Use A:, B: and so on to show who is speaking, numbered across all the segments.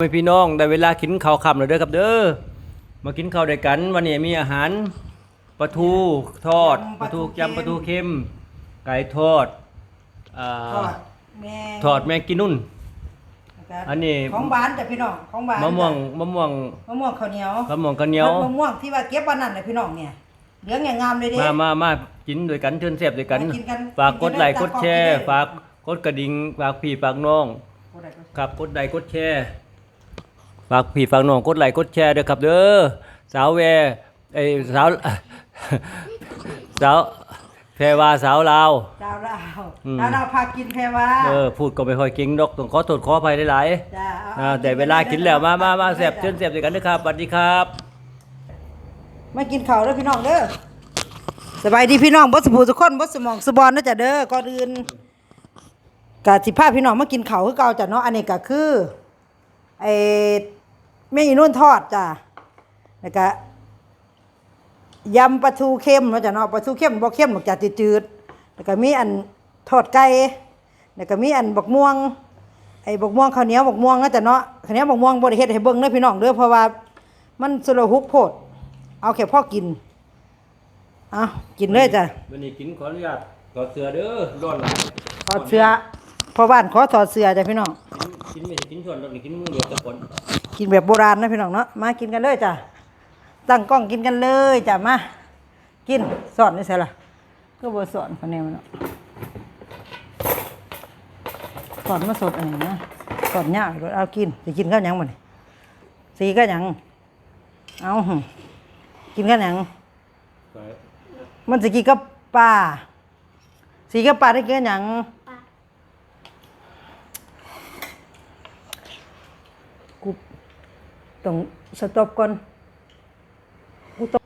A: ไปพี่น้องได้เวลากินข้าวค่ำแล้วเด้อครับเด้อมากินข้าวด้วยกันวันนี้มีอาหารปลาทูทอดปลาทูยำปลาทูเค็ม ไก่ทอดอ่า
B: ทอดแม่
A: ทอดแมงกินนุ่น อันนี้
B: ของหวานจ้ะพี่น้องของหวาน
A: มะม่วงมะม่วง
B: มะม่วงข้าวเหนียว
A: มะม่วงข้าวเหนียว
B: มะม่วงที่ว่าเก็บวันนั้นน่ะพี่น้องเนี่ยเหลืองอย่างงามเลยเด้
A: มามามากินด้วยกันเชิญเสียบด้วยกัน
B: มากินกัน
A: ฝากกดไลค์
B: กิ
A: ก
B: น
A: ด
B: กัน
A: แชร์
B: ฝากกดติดตาม
A: ฝากกดกระดิ่งฝากพี่ฝากน้อง
B: โอ้ได้ก็
A: ครับกดไลค์กดแชร์ ฝากพี่ฝากน้องกดไลค์กดแชร์ด้วยครับเด้อสาวแวไอ้ยสาวสาวแพรวาสาวลาว
B: ดาวดาว
A: อืม
B: ดาวดาวพากินแพรวา
A: เออพูดก็ไม่ค่อยเก่งดอกต้องขอโทษขออภัยหลาย
B: จ้า
A: ๆอ่าแต่เวลากินแล้วมามามาเสียบเชิญเสียบด้วยกันนะครับสวัสดีครับ
B: มากินข้าวเด้อพี่น้องเด้อสบายดีพี่น้องบ่สบู่ทุกคนบ่สมองสบอนนะจ้ะเด้อก่อนอื่นกะสิพาพี่น้องมากินข้าวคือเก่าจ้ะเนาะอันนี้ก็คือไอ้ แม่อีนุ่นทอดจ้ะแล้วก็ยำปลาทูเค็มเนาะจ้ะเนาะปลาทูเค็มบ่เค็มหรอกจ้ะจืดๆแล้วก็มีอันทอดไก่แล้วก็มีอันบักม่วงไอ้บักม่วงข้าวเหนียวบักม่วงเนาะจ้ะเนาะข้าวเหนียวบักม่วงบ่ได้เฮ็ดให้เบิ่งเด้อพี่น้องเด้อเพราะว่ามันสโลฮุกโพด เอาแค่พอกินเอากินเลยจ้ะ
A: วันนี้กินขออนุญาตถอดเสื้อเด้อร้อนหลาย
B: ถอดเสื้อพ่อบ้านขอถอดเสื้อจ้ะพี่น้อง
A: กินไม่ใช่กินส่วนดอกนี่กินมือเดียวตะคน
B: กินแบบโบราณนะพี่น้องเนาะมากินกันเลยจ้ะตั้งกล้องกินกันเลยจ้ะมากินสอนนี่ใช่ล่ะก็บ่สอนคนแนวมันเนาะสอนมาสดอันนี้นะสอนยากเลยเอากินสิกินข้าวหยังบ่นี่สีก็หยังเอาหึกินข้าวหยัง
A: ไป
B: มันสิกินกับปลาสีกับปลาได้กินกับหยัง ต้องสต็อปก่อนกูต้อง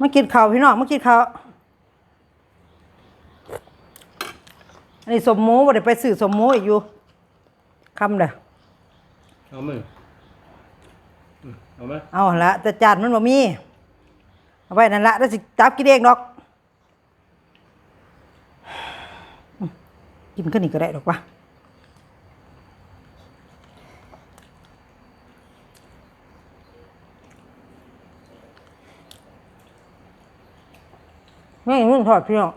B: มากินข้าวพี่น้องมากินข้าวอันนี้สมหมูบ่ได้ไปซื้อสมหมูอีกอยู่คำเด้อ
A: เอามืออืมเอาไหม
B: เอาละแต่จานมันบ่มี เอาไว้นั่นละแล้วสิจับกินเองดอกอืมกินก็นี่ก็ได้ดอกวะ ไม่เพิ่งทอดพี่น้อง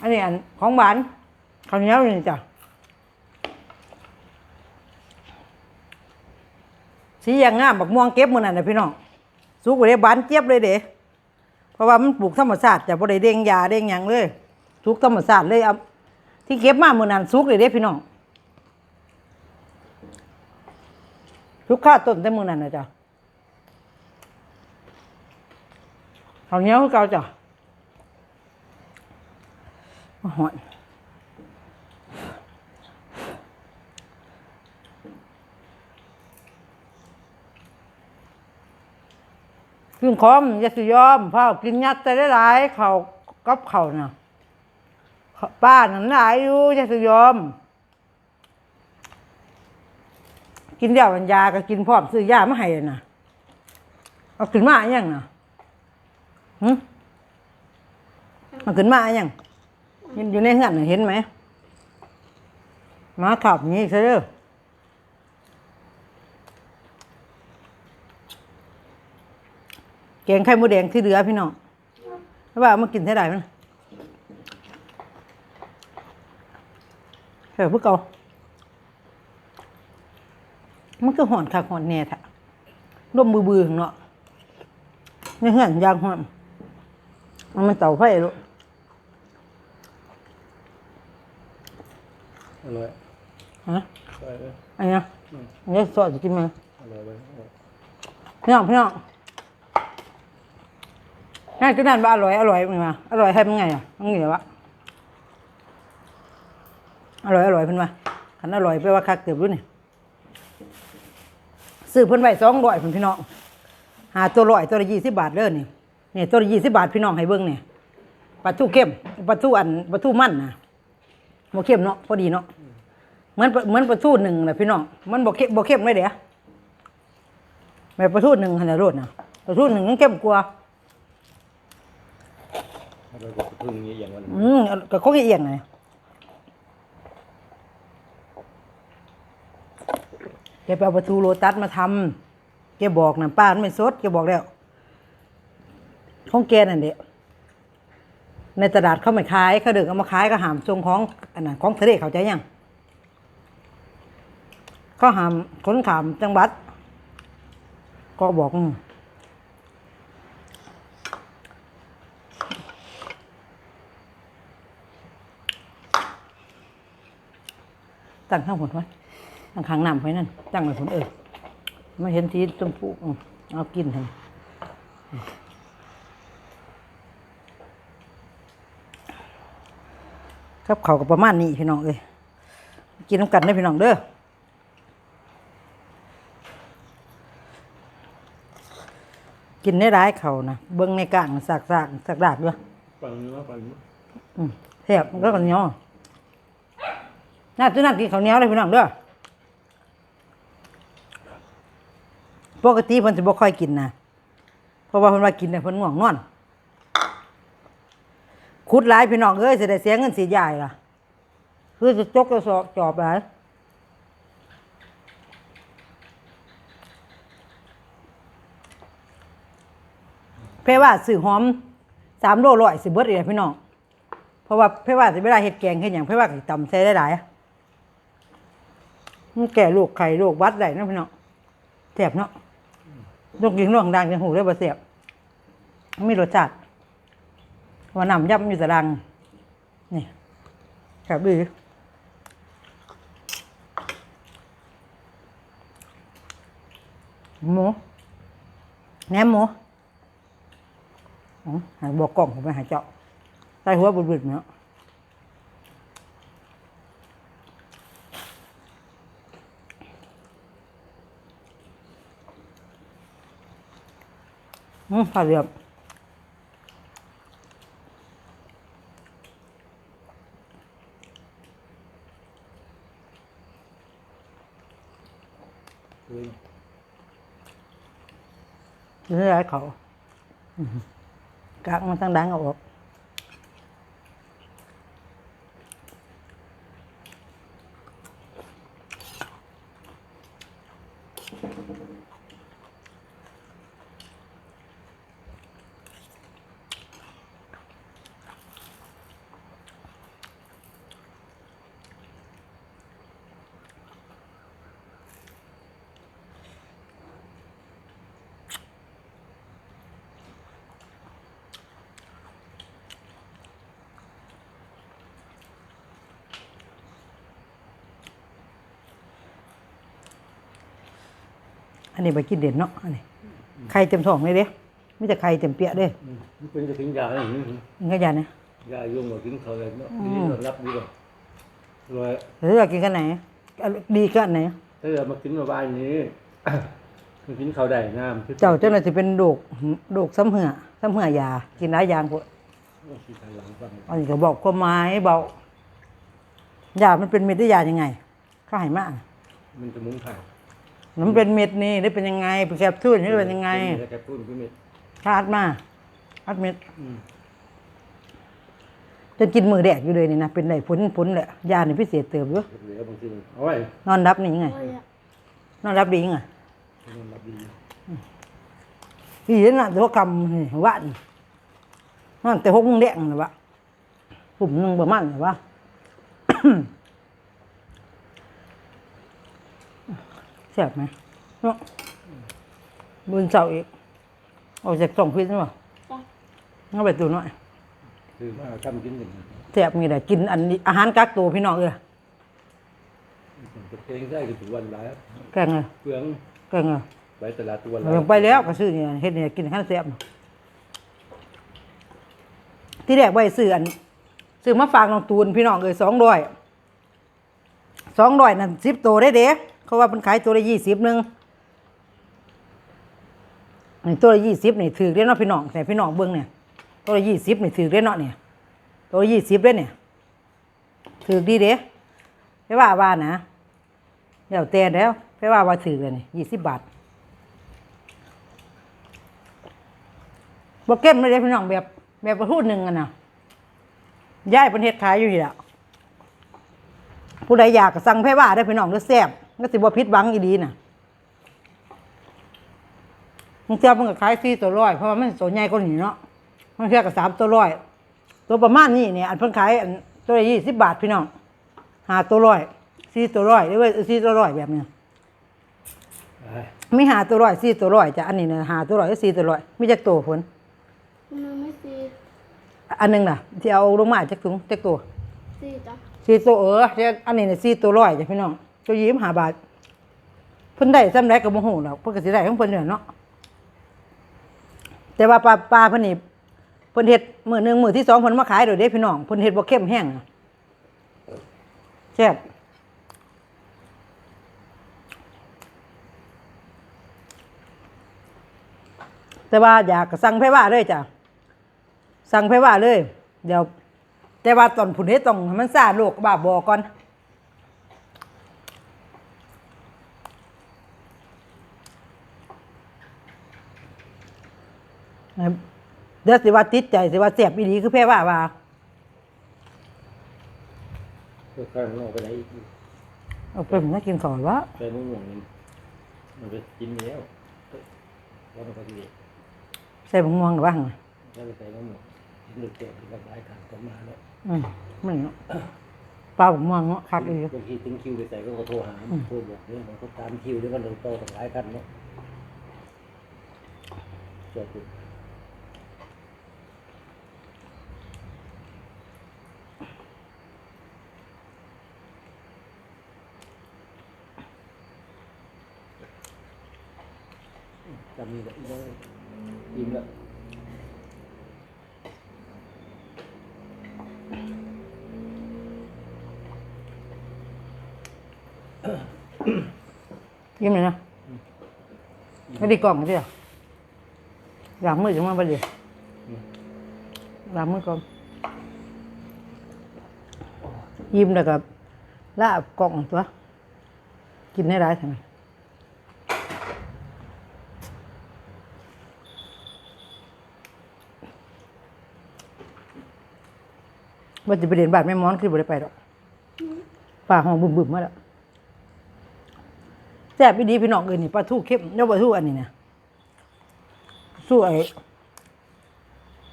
B: อันนี้อันของหวานข้าวเหนียวนี่จ้ะสีอย่างงามบักม่วงเก็บมื้อนั้นนะพี่น้องสุกบ่ได้บานเจี๊ยบเลยเด้เพราะว่ามันปลูกธรรมชาติจะบ่ได้เด้งยาเด้งหยังเลยสุกธรรมชาติเลยเอาที่เก็บมามือนั้นสุกเลยเด้พี่น้องสุกค่าต้นแต่มือนั้นนะจ้ะ ข้าวเหนียวคือเก่าจ้ะโอ้โหอนกินคอมยาสิยอมเฝ้ากินยัดแต่ได้หลายเขากับเขาน่ะป้าหนั่นหลายอยู่ยาสิยอม กินเดียวกันยาก็กินพร้อมซื้อยามาให้น่ะเอาขึ้นมาอยังน่ะ หึมันขึ้นมาอยังเห็นอยู่ในเฮือนน่ะเห็นไหมหมาขับอย่างนี้ซะเด้อแกงไข่มดแดงที่เหลือพี่น้องแล้วว่าเอามากินเท่าไหร่มันเฮ้ยพวกเกามันก็หอนคักหอนแน่ทะร่มมือบือของเนาะนี่เหือนยางหอน มันมันเต่าไฟลูก
A: อร่อย
B: ฮะ
A: ไปเลย
B: อันเนี้ยอันนี้ซอสจะกินไหม
A: อร่อยไป
B: พี่น้องพี่น้องง่ายก็นั่นว่าอร่อยอร่อยมึงมาอร่อยให้มันไงอะมันเหนียวอะอร่อยอร่อยเพิ่นว่าขันอร่อยไปลว่าคักเกือบรู้นี่ซื้อเพิ่นไว้สองร้อยเพิ่นพี่น้องหาตัวร้อยตัวละยี่สิบบาทเด้อนี่ นี่ตัวละยี่สิบบาทพี่น้องให้เบิ่งนี่ปลาทูเข้มปลาทูอันปลาทูมันนะโมเข้มเนาะพอดีเนาะเหมือนเหมือนปลาทูหนึ่งนะพี่น้องมันบ่เข้มบ่เข้มเลยเดี๋ยวแบบปลาทูหนึ่งขนาดรดนะปลาทูหนึ่งมันเข้มกว่า
A: อร่อยกว่าพึ่งนี้อย่างวัน
B: อืมก็คงเอียงไงไปเอาปลาทูโลตัสมาทำแกบอกนะป้ามันไม่สดแกบอกแล้ว ของแกนั่นเด็ในตลาดเขาไม่ขายเขาเดินเอามาขายก็หามทรงของอันนั้นของทะเลเขาใจยังเขาหามขนขามจังหวัด ก็บอกตั้งข้างผลไว้ตั้งข้างน้ำไว้นั่นตั้งไว้ผลเออไม่เห็นทีชมพูเอากินให้ค รับเขาวก็ประมาณนี้พี่น้องเอ้ยกินน้ำกันได้อพี่น้องเด้อกินได้ร้ายเขานะเบิ้งในกลางสากสากสากดากด้วย
A: ปังเนาะปัง
B: อืมแซ่บมันก็กันเหนียวน่าจะน่ากินข้าวเหนียวเลยพี่น้องเด้อปกติเพิ่นสิบ่ค่อยกินนะเพราะว่าเพิ่นว่ากินเนี่ยเพิ่นง่วงนอน ขุดหลายพี่น้องเอ้ยสิได้เสียเงินสิยายล่ะ คือจะจกจะสอบจอบหลายเพราะว่าซื้อหอมสามโลร้อยสิเบิดเลยพี่น้องเพราะว่าเพราะว่าสิเวลาเฮ็ดแกงเฮ็ดหยังเพราะว่าสิตำใส่ได้หลายมันแก่โรคไข้โรคหวัดได้นะพี่น้องแซ่บเนาะยกยิงน้องดังจังหูได้บ่แซ่บมันมีรสชาติ ว่าน้ำยำอยู่แตะดัง นี่แซ่บดีหมูแหนมหมูหายบอกกล่องผมไปหายเจาะใส่หัวบุดๆเนาะอืมผ่าเรียบ เนื้อเขากากมันตั้งดังเอาออก นนี้ไปกินเด่นเนาะอันนี้ไข่เต็มท้องเลยเด้ไม่แต่ไข่เต็มเปียเด้
A: มันเป็นจะถึงยาอะไรอย่างนี้
B: มันก็ยาเนี่ย
A: ยายุ่งกว่ากินเขาเลยเนาะนี่เรารับดีกว่าเลย
B: หรือว่ากินกันไหนอันดีก็อันไหน
A: ถ้าเรามากินมาบ้านนี้มันกินเขาได้งาม
B: เจ้าเจ้าน่าจะเป็นโรคโรคซ้ำเหือซ้ำเหือยา กินหลายอย่างพวก
A: ที่ทางหลังฟัง
B: อันนี้ก็บอกความหมายเบายามันเป็นเม็ดได้ยายังไงข้าให้มาก
A: มันจะมุ้งไผ่
B: มันเป็นเม็ดนี่ได้เป็นยังไงเป็นแคปซูลนี่เป็นยังไง
A: แล้วแกพูดพี่เม็ด
B: ชาดมาอัดเม็ด
A: อืม
B: จนกินมือแดกอยู่เลยนี่นะเป็นไรผลผลแหละยานี่พิเศษเติบอยู่
A: เหลือบางทีเอาไว้
B: นอนรับนี่ยังไงนอนรับดียังไง
A: มันรับดี
B: พี่เห็นน่ะตัวกำนี่ว่านี่นอนแต่หกโมงแดงนะวะปุ่มหนึ่งประมาณนะวะ ซ่บไหมเนาะบุญเสาอีกออกจากสองพิษนี่วะงั้นไปตัวหน่อย
A: คือว่ากำกินหนึ่ง
B: แซ่บมีแต่กินอันนี้อาหารกักตัวพี่น้องเออ
A: จะเพลงได้ก็ถึงวันแล้ว
B: แกงเลย
A: เปลือง
B: แกงเลย
A: ไปตลาดตัว
B: ลงไปแล้วก็ซื้อเนี่ยเฮ็ดเนี่ยกินข้าวแซ่บที่แรกไว้ซื้ออันซื้อมาฝากน้องตูนพี่น้องเอ้ยสองร้อยสองร้อยนั่นสิบตัวได้เด้ เขาว่ามันขายตัวละยี่สิบหนึ่งตัวละยี่สิบนี่ถือได้เนาะพี่น้องแต่พี่น้องเบิ้งเนี่ยตัวละยี่สิบนี่ถือได้เนาะเนี่ยตัวละยี่สิบได้เนี่ยถือดีเด้ไม่ว่าว่านะเดี๋ยวแต่แล้วไม่ว่าว่าถือเลยนี่ยี่สิบบาทบเก็บไม่ได้พี่น้องแบบแบบประทูหนึ่งอะนะย่ายเป็นเฮ็ดขายอยู่นี่แหละผู้ใดอยากสั่งไผว่าได้พี่น้องเด้อแซ่บ ก็สิบ่ผิดหวังอีดีน่ะมันเจ้ามันก็ขายสี่ตัวร้อยเพราะว่ามันตัวใหญ่กว่านี้เนาะมันเทียกับสามตัวร้อยตัวประมาณนี้เนี่ยอันเพิ่นขายอันตัวละยี่สิบบาทพี่น้องหาตัวร้อยสี่ตัวร้อยหรือว่าสี่ตัวร้อยแบบเนี้ย
A: เอ้ย
B: มีหาตัวร้อยสี่ตัวร้อยจ้ะอันนี้นะหาตัวร้อยกับสี่ตัวร้อยมีจักตัวผล
C: มันไม่ซี
B: อันหนึงน่ะ ที่เอาลงมาจักถุงจักตัว
C: ซีจ้ะ
B: สี่ตัวเออเดี๋ยวอันนี้เนี่ยสี่ตัวร้อยจ้ะพี่น้อง ตัวยี่สิบห้าบาทเพิ่นได้ซ้ำได้กับโมโหหรอกเพิ่นก็สิได้ของเพิ่นเนี่ยเนาะแต่ว่าปลาปลาเพิ่นนี่เพิ่นเฮ็ดมื้อหนึงมื้อที่สองเพิ่นมาขายโดยเด้พี่น้องเพิ่นเฮ็ดบ่เข้มแห้งอะแซ่บแต่ว่าอยากสั่งไผว่าเลยจ้ะสั่งไผว่าเลย เดี๋ยว แต่ว่าตอนผุนเฮ็ดต้องมันซาโลกบาบอก่อนเดี๋ยวสิว่าติดใจสิว่าเสียบอีหลีคือแพ่ว่าว่า
A: เพื่อข้างนอกไปไหนอีก
B: เอาไปผมน่ากินข้าววะ
A: ไปมะม่วงนี่มันไปกินแล้วแล้วมันก็ดี
B: ใส่ผงม่วงหรือว่าหั่น
A: แล้วไปใส่มะม่วงหลุดเจ็บกับหลายทางก็มาแล้ว
B: อืมมันเนาะปลาผงม่วงเนาะคักอีหลี
A: บางทีถึงคิวไปใส่ก็โทรหาโทรบอกเนี่ยมันก็ตามคิวแล้วมันโตต่างหลายกันเนาะจบ จำนี่แหละอีกแล้วยิ้มแล้ว
B: ยิ้มเลยนะไม่ได้กล่องใช่ไหมล้างมือจังมาบ่ดีล้างมือก่อนยิ้มแล้วก็ลาบกล่องตัว กินได้หลายทำไม ว่าจะไปเรียนบาทแม่ม้อนคือบ่ได้ไปหรอกป่าห้องบึ้มๆมาแล้วแซ่บอีดีพี่น้องเอ้ยนี่ปลาทูเข้มแล้วปลาทูอันนี้นะสู้ไอ้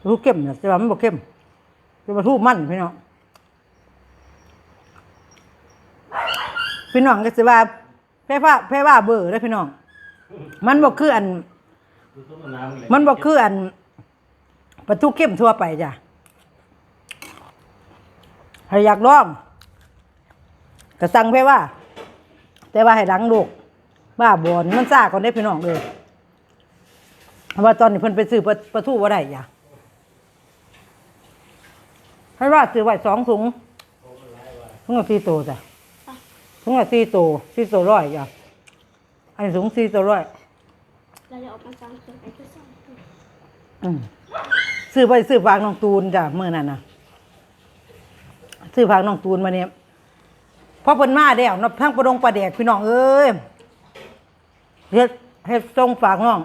B: ปลาทูเข้มเนะแต่ว่ามันบ่เข้มเป็นปลาทูมันพี่น้องพี่น้องก็สิว่าแพ้ว่าแพ้ว่าเบอร์ได้พี่น้อง มันบ่คืออัน มันบ่คืออันปลาทูเข้มทั่วไปจ้ะ ถ้าอยากลองก็สั่งแพ้ว่า แต่ว่าให้หลังลูกบ้าบอนมันซ่าก่อนได้พี่น้องเลยเพราะว่าตอนนี้เพิ่นไปซื้อปลาปลาทูว่าได้อย่าให้ว่าซื้อไว้สองถุงถุงละสี่ตัวจ้ะถุงละสี่ตัวสี่ตัวร้อยจ้ะอันนี้ถุงสี่ตัวร้อย
C: เราจะออกมาจังเกินไปก็สองตัว
B: อืมซื้อไปซื้อฝากน้องตูนจ้ะเมื่อนั้นนะ ซื้อฝากน้องตูนมาเนี่ยพอเพิ่นมาแล้วนับทั้งประดงประแดกพี่น้องเอ้ยเฮ็ดเฮ็ดส่งฝากน้อง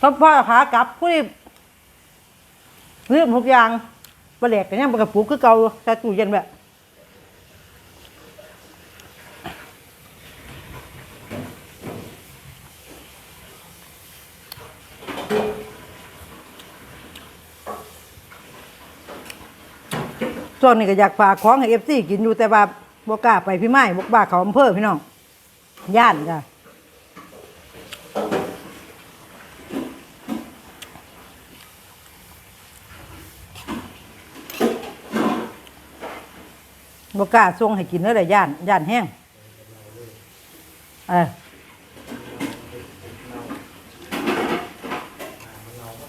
B: พอพ่อขากลับผู้เรื่องทุกอย่างประแดกกันยังประกระปุกคือเก่าใส่ตู้เย็นแบบ ช่วงนี้ก็อยากฝากของให้เอฟซีกินอยู่แต่ว่าบ่กล้าไปพี่ไม้บกล้าเขาอำเภอพี่น้องย่านจ้ะบกล้าส่งให้กินเนื้อย่านย่านแห้งเออ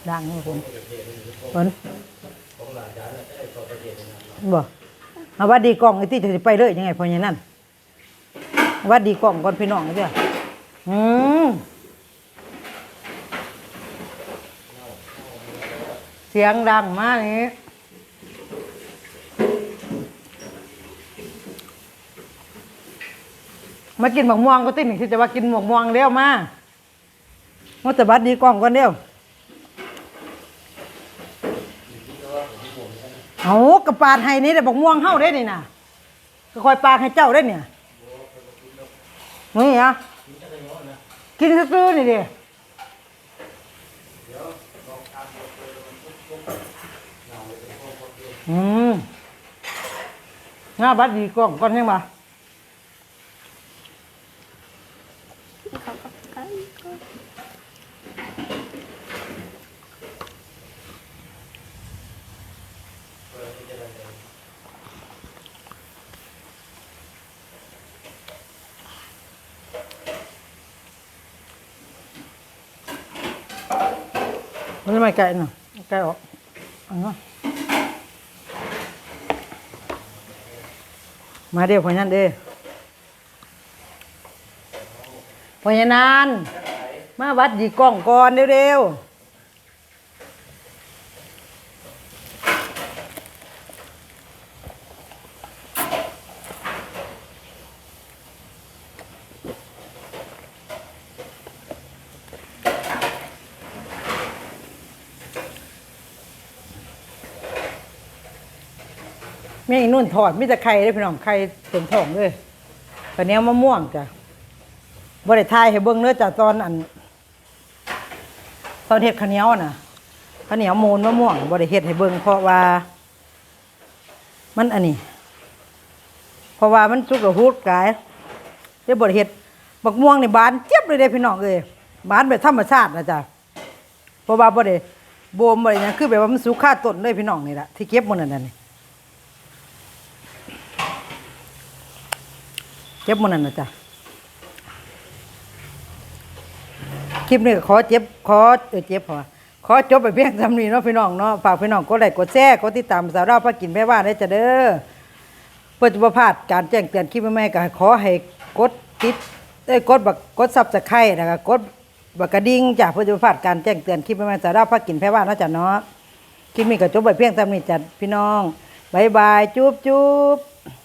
B: ดังนี่ผมผล บ่เอาว่าดีกล้องไอ้ที่จะไปเลยยังไงพออย่างนั้นว่าดีกล้องก่อนพี่น้องเด้ออืมเสียงดังมากนี้มากินหมกม่วงก็ติดหนึ่งที่จะว่ากินหมกม่วงเร็วมามาแต่บัดดีกล้องก่อนเร็ว เอากระปาดให้นี่แต่บอกม่วงเฮาได้นี่นะก็คอยปาให้เจ้าได้เนี่ยนี่อะกินซื้อนี่ดิอืมหน้าบัดดีกล้องก่อนยังมา
C: ให้เขากับกันก็
B: มันไม่ไก่น่ะไก่ออกอันนั้นมาเดี๋ยวพอยันเด้พอยันนานมาวัดดีกล้องก่อนเร็วๆ แม่อีนุ่นถอดมิแต่ไข่เลยพี่น้องไข่เต็มท้องเลยตอนนี้มะม่วงจ้ะบริทายให้เบิ้งเนื้อจากตอนอันตอนเห็ดข้าวเหนียวน่ะข้าวเหนียวมูนมะม่วงบริเห็ดให้เบิ้งเพราะว่า มันอันนี้ เพราะว่ามันสุกกระหูดกายเดี๋ยวบริเห็ดบักม่วงนี่บานเจี๊ยบเลยเด้พี่น้องเลยบานแบบธรรมชาตินะจ๊ะเพราะว่าบริโบมบริเนี่ยคือแบบว่ามันสุกค่าต้นเลยพี่น้องนี่แหละที่เก็บมันนั่นนะนี่ เจ็บมันนั่นนะจ๊ะคลิปนี้ขอเจ็บขอเออเจ็บพอขอจบไปเพียงเทำนี้เนาะพี่น้องเนาะฝากพี่น้องกดไลค์กดแชร์กดติดตามสาวเราวพากินแม่ว่าได้จ้ะเด้อเพื่อจะบ่พลาดการแจ้งเตือนคลิปใหม่ๆก็ขอให้กดติดเอ้กดบักกดซับสไครต์นะคะกดบักกระดิ่งจ้ะเพื่อจะบ่พลาดการแจ้งเตือนคลิปใหม่ๆสาวเราวพากินแม่ว่าเนาะจ้ะเนาะคลิปนี้ก็จบไปเพียงเทำนี้จ้ะพี่น้องบายบายจุ๊บจุ๊บ